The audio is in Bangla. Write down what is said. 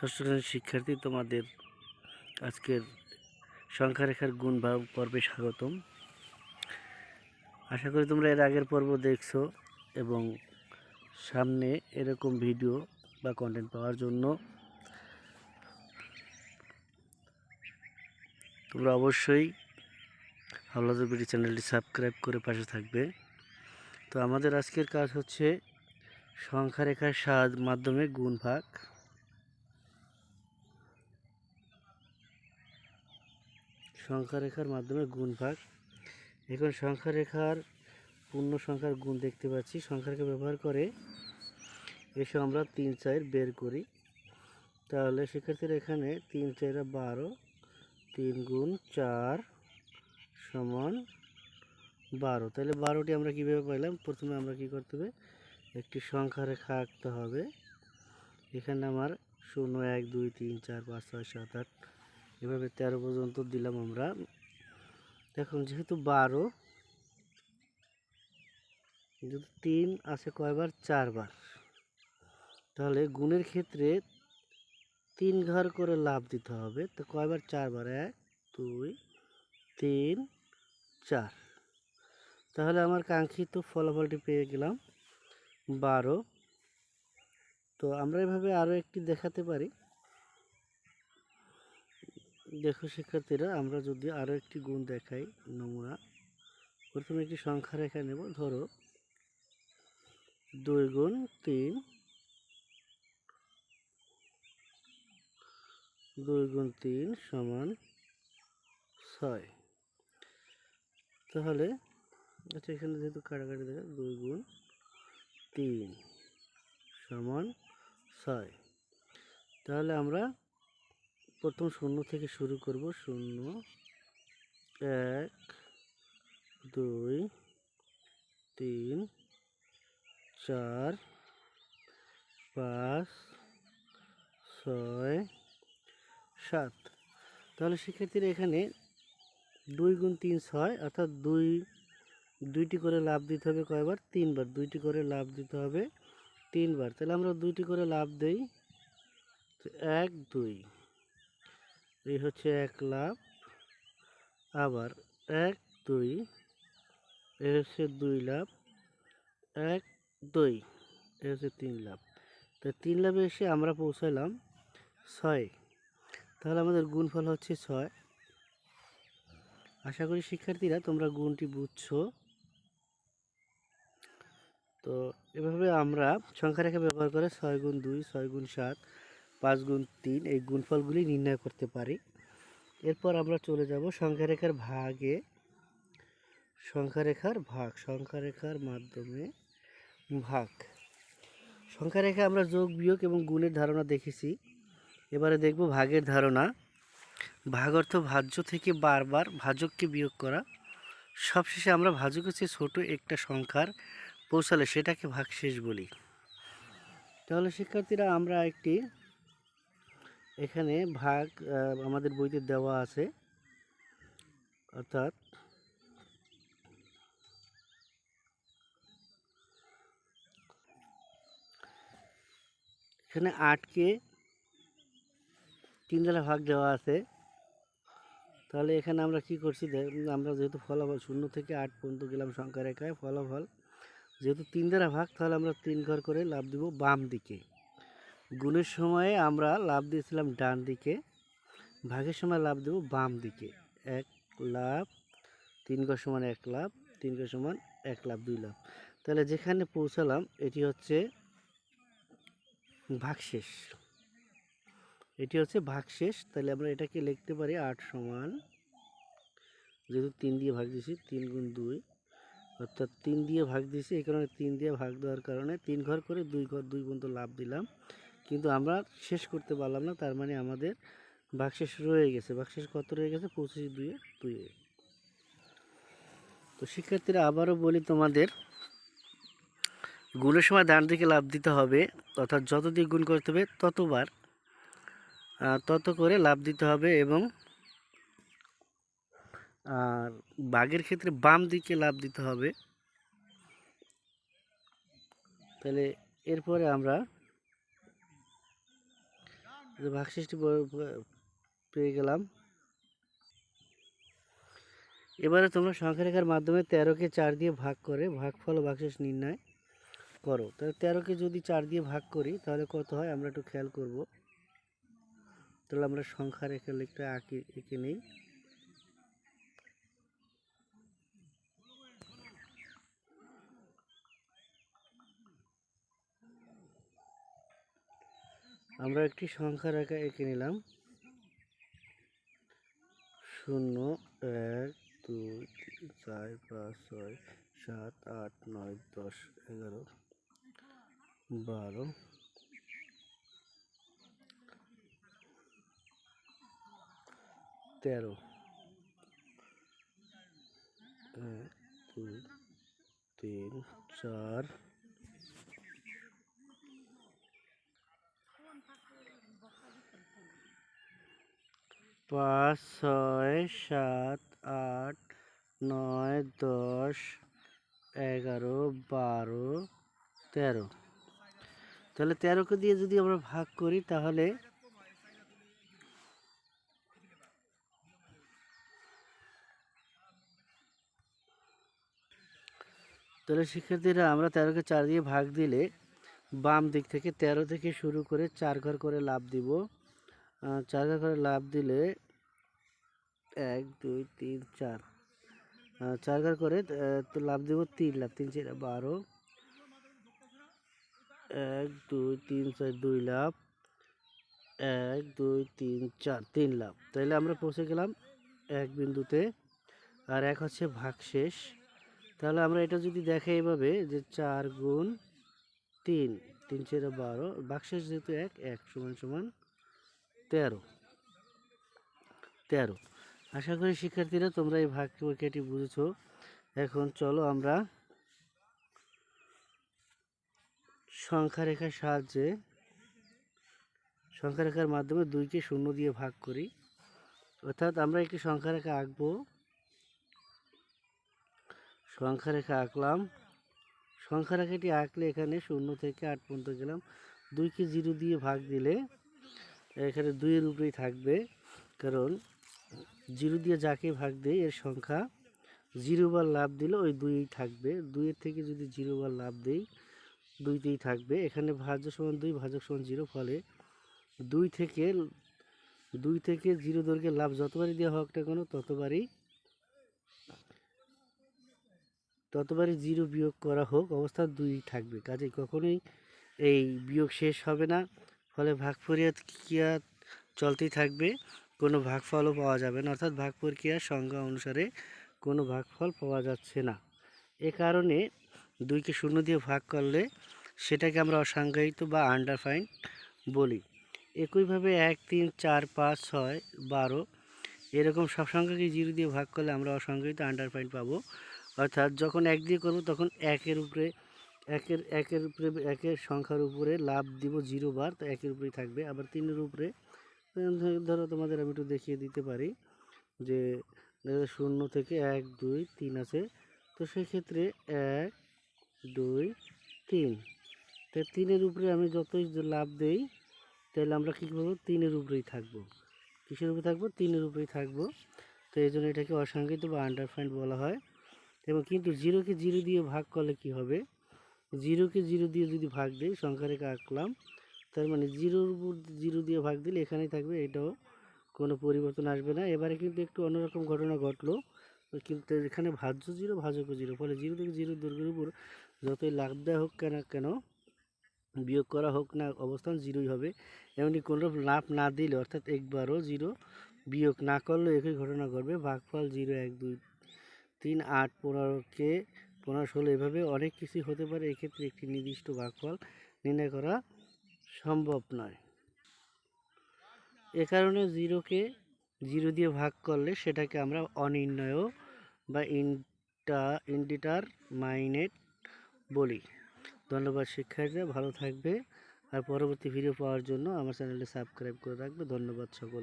ষষ্ঠ শ্রেণির শিক্ষার্থী তোমাদের আজকের সংখ্যা রেখার গুণ ভাগ পর্বে স্বাগতম। আশা করি তোমরা এর আগের পর্ব দেখছ এবং সামনে এরকম ভিডিও বা কন্টেন্ট পাওয়ার জন্য তোমরা অবশ্যই হাওলাদার বিডি চ্যানেলটি সাবস্ক্রাইব করে পাশে থাকবে। তো আমাদের আজকের কাজ হচ্ছে সংখ্যা রেখার সাহায্য মাধ্যমে গুণ ভাগ। সংখ্যা রেখার মাধ্যমে গুণ ভাগ এখন সংখ্যা রেখার পূর্ণ সংখ্যার গুণ দেখতে পাচ্ছি। সংখ্যা রেখা ব্যবহার করে এসে আমরা তিন চার বের করি। তাহলে শিক্ষার্থীরা এখানে তিন চারা বারো, তিন গুণ চার সমান বারো। তাহলে বারোটি আমরা কীভাবে পাইলাম? প্রথমে আমরা কি করতে হবে? একটি সংখ্যা রেখা আঁকতে হবে। এখানে আমার শূন্য, এক, দুই, তিন, চার, পাঁচ, ছয়, সাত, আট এভাবে তেরো পর্যন্ত দিলাম আমরা। দেখুন, যেহেতু বারো, যেহেতু তিন আছে কয়বার? চারবার। তাহলে গুণের ক্ষেত্রে তিন ঘর করে লাভ দিতে হবে। তো কয়বার? চারবার। এক, দুই, তিন, চার। তাহলে আমার কাঙ্ক্ষিত ফলাফলটি পেয়ে গেলাম বারো। তো আমরা এভাবে আরও একটি দেখাতে পারি। দেখো শিক্ষার্থীরা, আমরা যদি আরও একটি গুণ দেখাই, নমুনা। প্রথমে একটি সংখ্যা রেখা নেব, ধরো দুই গুণ তিন। দুই গুণ তিন সমান ছয়। তাহলে আচ্ছা এখানে যেহেতু কাটাকাটি দেখা, দুই গুণ তিন সমান ছয়। তাহলে আমরা প্রথম শূন্য থেকে শুরু করব। শূন্য, এক, দুই, তিন, চার, পাঁচ, ছয়, সাত। তাহলে শিক্ষার্থীরা এখানে দুই গুণ তিন ছয়, অর্থাৎ দুই, দুইটি করে লাভ দিতে হবে কয়বার? তিনবার। দুইটি করে লাভ দিতে হবে তিনবার। তাহলে আমরা দুইটি করে লাভ দেই এক, দুই। এই হচ্ছে এক লাভ। আবার এক, দুই, এই হচ্ছে দুই লাভ। এক, দুই, এই হচ্ছে তিন লাভ। তো তিন লাভে এসে আমরা পৌঁছালাম ছয়। তাহলে আমাদের গুণফল হচ্ছে ছয়। আশা করি শিক্ষার্থীরা তোমরা গুণটি বুঝছ। তো এভাবে আমরা সংখ্যা রেখা ব্যবহার করে ছয় গুণ দুই, ছয় গুণ সাত পাঁচ গুণ তিন এই গুণফলগুলি নির্ণয় করতে পারি। এরপর আমরা চলে যাব সংখ্যা রেখার ভাগে। সংখ্যা রেখার ভাগ সংখ্যা রেখার মাধ্যমে ভাগ। সংখ্যা রেখা আমরা যোগ, বিয়োগ এবং গুণের ধারণা দেখেছি। এবারে দেখব ভাগের ধারণা। ভাগ অর্থ ভাজ্য থেকে বারবার ভাজককে বিয়োগ করা। সবশেষে আমরা ভাজকের চেয়ে ছোট একটা সংখ্যার পৌঁছালে সেটাকে ভাগশেষ বলি। তাহলে শিক্ষার্থীরা, আমরা একটি এখানে ভাগ আমাদের বইতে দেওয়া আছে। অর্থাৎ এখানে আটকে তিন দ্বারা ভাগ দেওয়া আছে। তাহলে এখানে আমরা কি করছি? আমরা যেহেতু ফলাফল শূন্য থেকে আট পর্যন্ত গেলাম সংখ্যা রেখায় ফলাফল যেহেতু তিন দ্বারা ভাগ, তাহলে আমরা তিন ঘর করে লাভ দিব বাম দিকে। গুণের সময়ে আমরা লাভ দিয়েছিলাম ডান দিকে, ভাগের সময় লাভ দেব বাম দিকে। এক লাভ, তিন ঘর সমান এক লাভ, তিন ঘর সমান এক লাভ, দুই লাভ। তাহলে যেখানে পৌঁছালাম, এটি হচ্ছে ভাগশেষ। এটি হচ্ছে ভাগশেষ, তাহলে আমরা এটাকে লিখতে পারি আট সমান, যেহেতু তিন দিয়ে ভাগ দিয়েছি, তিন গুণ দুই, অর্থাৎ তিন দিয়ে ভাগ দিয়েছি, এই কারণে তিন দিয়ে ভাগ দেওয়ার কারণে তিন ঘর করে দুই ঘর দুই পর্যন্ত লাভ দিলাম। কিন্তু আমরা শেষ করতে পারলাম না, তার মানে আমাদের ভাগশেষ রয়ে গেছে। ভাগশেষ কত রয়ে গেছে? পঁচিশ দুয়ে দুয়ে তো শিক্ষার্থীরা আবারও বলি তোমাদের, গুণের সময় ডান দিকে লাভ দিতে হবে, অর্থাৎ যত দিয়ে গুণ করতে হবে ততবার তত করে লাভ দিতে হবে এবং, আর বাঘের ক্ষেত্রে বাম দিকে লাভ দিতে হবে। তাহলে এরপরে আমরা ভাগশেষটি পেয়ে গেলাম। এবারে তোমরা সংখ্যা রেখার মাধ্যমে তেরোকে চার দিয়ে ভাগ করে ভাগফল ও ভাগশেষ নির্ণয় করো। তাহলে তেরোকে যদি চার দিয়ে ভাগ করি, তাহলে কত হয়? আমরা একটু খেয়াল করব। তাহলে আমরা সংখ্যা রেখা লেখটা আঁকি, এঁকে নিই। আমরা একটি সংখ্যা রেখা এঁকে নিলাম। শূন্য, এক, দুই চার, পাঁচ, ছয়, সাত, আট, নয়, দশ, এগারো, বারো, তেরো, এক, দুই, তিন, চার পাঁচ, ছয়, সাত, আট, নয়, দশ, এগারো, বারো, তেরো। তাহলে তেরোকে দিয়ে যদি আমরা ভাগ করি তাহলে তাহলে শিক্ষার্থীরা আমরা তেরোকে চার দিয়ে ভাগ দিলে বাম দিক থেকে তেরো থেকে শুরু করে চার ঘর করে লাভ দিব। ঘর করে লাভ দিলে এক দুই তিন চার। আহ, চার ঘর করে তো লাভ দেবো তিন লাভ তিন চার বারো। এক দুই তিন চার দুই লাভ এক দুই তিন চার তিন লাভ তাহলে আমরা পৌঁছে গেলাম এক বিন্দুতে। আর এক হচ্ছে ভাগশেষ। তাহলে আমরা এটা যদি দেখে এইভাবে যে চার গুণ তিন তিন চারে বারো। ভাগশেষ যেহেতু এক এক সমান সমান তেরো। তেরো। আশা করি শিক্ষার্থীরা তোমরা এই ভাগ প্রক্রিয়াটি বুঝেছ। এখন চলো আমরা সংখ্যা রেখার সাহায্যে সংখ্যা রেখার মাধ্যমে দুইকে শূন্য দিয়ে ভাগ করি। অর্থাৎ আমরা একটি সংখ্যা রেখা আঁকবো। সংখ্যা রেখা আঁকলাম। সংখ্যা রেখাটি আঁকলে এখানে শূন্য থেকে আট পর্যন্ত গেলাম। দুইকে জিরো দিয়ে ভাগ দিলে এখানে দুইয়ের উপরেই থাকবে, কারণ জিরো দিয়ে যাকে ভাগ দেয় এর সংখ্যা জিরো বার লাভ দিলে ওই দুইই থাকবে। দুইয়ের থেকে যদি জিরো বার লাভ দেই, দুইতেই থাকবে। এখানে ভাজ্য সমান দুই, ভাজক সমান জিরো, ফলে দুই থেকে দুই থেকে জিরো দৈর্ঘ্যের লাভ যতবারই দেওয়া হোক না কেন, ততবারই ততবারই জিরো বিয়োগ করা হোক, অবস্থা দুই থাকবে। কাজে কখনোই এই বিয়োগ শেষ হবে না। ফলে ভাগ প্রক্রিয়া চলতেই থাকবে, কোনো ভাগফলও পাওয়া যাবে না। অর্থাৎ ভাগ প্রক্রিয়ার সংজ্ঞা অনুসারে কোনো ভাগফল পাওয়া যাচ্ছে না। এ কারণে দুইকে শূন্য দিয়ে ভাগ করলে সেটাকে আমরা অসংজ্ঞায়িত বা আন্ডারফাইন বলি। একইভাবে এক, তিন, চার, পাঁচ, ছয়, বারো এরকম সব সংখ্যাকে জিরো দিয়ে ভাগ করলে আমরা অসংজ্ঞায়িত আন্ডারফাইন পাবো। অর্থাৎ যখন এক দিয়ে করব তখন একের উপরে একের একের উপরে, একের সংখ্যার উপরে লাভ দিব জিরো বার, তো একের উপরেই থাকবে। আবার তিনের উপরে ধরো তোমাদের আমি একটু দেখিয়ে দিতে পারি যে শূন্য থেকে এক, দুই, তিন আছে, তো সেক্ষেত্রে এক, দুই, তিন। তো তিনের উপরে আমি যতই লাভ দেই, তাহলে আমরা কী করব? তিনের উপরেই থাকব। কিসের উপরে থাকব? তিনের উপরেই থাকব। তো এই জন্য এটাকে অসংজ্ঞায়িত বা আন্ডারফাইন্ড বলা হয়। এবং কিন্তু জিরোকে জিরো দিয়ে ভাগ করলে কি হবে? জিরোকে জিরো দিয়ে যদি ভাগ দিই সংখ্যা রেখা আঁকলাম, তার মানে জিরোর উপর জিরো দিয়ে ভাগ দিলে এখানেই থাকবে, এটাও কোনো পরিবর্তন আসবে না। এবারে কিন্তু একটু অন্যরকম ঘটনা ঘটলো, কিন্তু এখানে ভাজ্য জিরো ভাজকও জিরো, ফলে জিরো থেকে জিরো দৈর্ঘ্যের উপর যতই লাভ দেওয়া হোক কেন কেন বিয়োগ করা হোক না, অবস্থান জিরোই হবে। এমনি কোনো লাভ না দিলে, অর্থাৎ একবারও জিরো বিয়োগ না করলেও একই ঘটনা ঘটবে। ভাগফল জিরো, এক, দুই, তিন, আট পনেরোকে পনেরো ষোলো এভাবে অনেক কিছুই হতে পারে, এক্ষেত্রে একটি নির্দিষ্ট ভাগফল নির্ণয় করা সম্ভব নয়। এ কারণে জিরোকে জিরো দিয়ে ভাগ করলে সেটাকে আমরা অনির্ণয় বা ইনটা ইনডিটার মাইনেট বলি। ধন্যবাদ শিক্ষার্থীরা, ভালো থাকবে। আর পরবর্তী ভিডিও পাওয়ার জন্য আমার চ্যানেলটি সাবস্ক্রাইব করে রাখবে। ধন্যবাদ সকল